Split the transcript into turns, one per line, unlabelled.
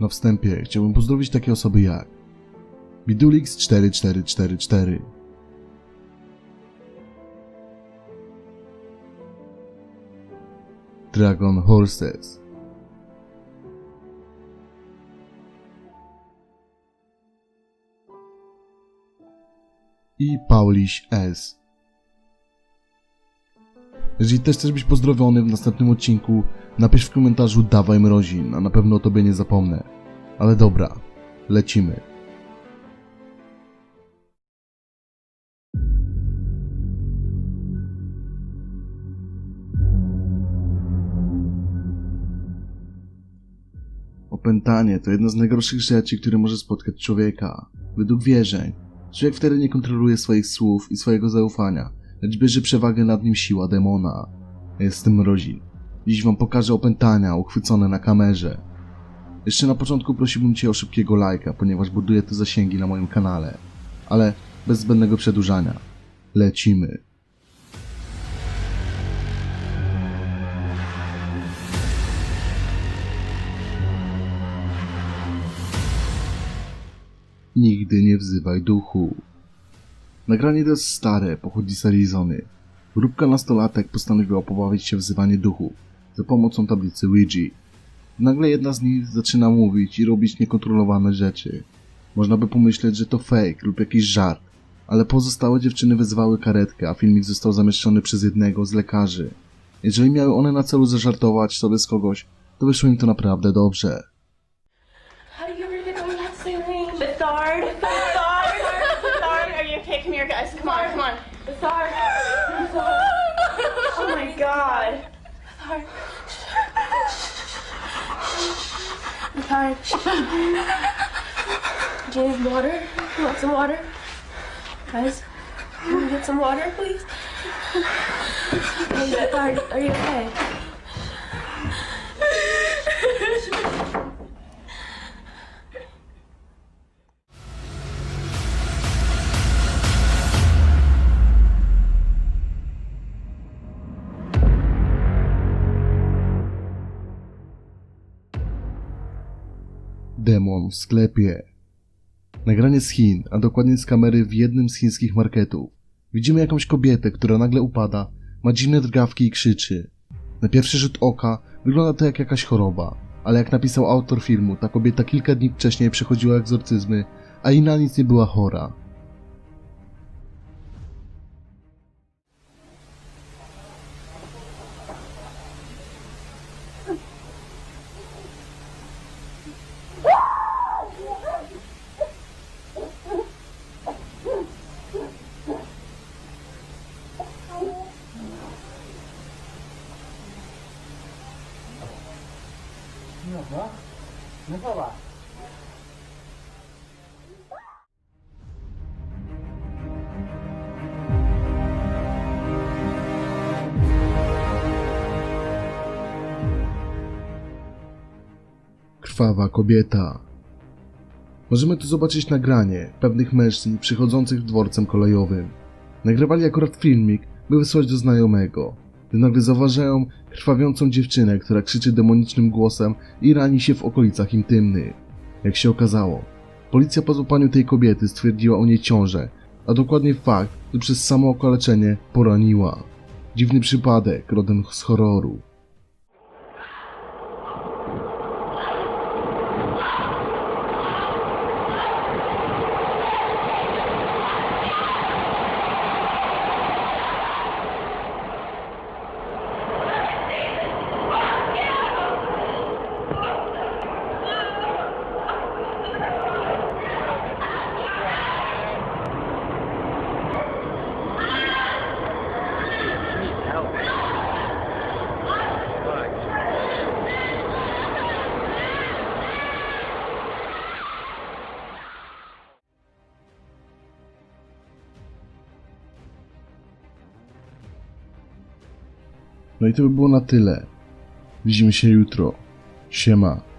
Na wstępie chciałbym pozdrowić takie osoby jak Bidulix 4444 Dragon Horses i Pauliś S. Jeżeli też chcesz być pozdrowiony w następnym odcinku, napisz w komentarzu dawaj mrozin, a na pewno o tobie nie zapomnę. Ale dobra, lecimy. Opętanie to jedna z najgorszych rzeczy, które może spotkać człowieka. Według wierzeń, człowiek wtedy nie kontroluje swoich słów i swojego zaufania, lecz bierze przewagę nad nim siła demona. Jestem Mrozin. Dziś wam pokażę opętania uchwycone na kamerze. Jeszcze na początku prosiłbym cię o szybkiego lajka, ponieważ buduję te zasięgi na moim kanale. Ale bez zbędnego przedłużania. Lecimy. Nigdy nie wzywaj duchu. Nagranie to jest stare, pochodzi z Arizony. Grupka nastolatek postanowiła pobawić się wzywanie duchów za pomocą tablicy Ouija. Nagle jedna z nich zaczyna mówić i robić niekontrolowane rzeczy. Można by pomyśleć, że to fake lub jakiś żart, ale pozostałe dziewczyny wezwały karetkę, a filmik został zamieszczony przez jednego z lekarzy. Jeżeli miały one na celu zażartować sobie z kogoś, to wyszło im to naprawdę dobrze.
How do you ever okay? Come here, guys. Come on, come on. Bethard! Oh my god. Bethard. Do you need water? You want some water? Guys, can we get some water, please? Are you okay?
Demon w sklepie. Nagranie z Chin, a dokładnie z kamery w jednym z chińskich marketów. Widzimy jakąś kobietę, która nagle upada, ma dziwne drgawki i krzyczy. Na pierwszy rzut oka wygląda to jak jakaś choroba, ale jak napisał autor filmu, ta kobieta kilka dni wcześniej przechodziła egzorcyzmy, a i na nic nie była chora. Krwawa kobieta. Możemy tu zobaczyć nagranie pewnych mężczyzn przychodzących dworcem kolejowym. Nagrywali akurat filmik, by wysłać do znajomego. Gdy nagle zauważają krwawiącą dziewczynę, która krzyczy demonicznym głosem i rani się w okolicach intymnych. Jak się okazało, policja po złapaniu tej kobiety stwierdziła o niej ciążę, a dokładnie fakt, że przez samo okaleczenie poraniła. Dziwny przypadek rodem z horroru. No i to by było na tyle. Widzimy się jutro. Siema.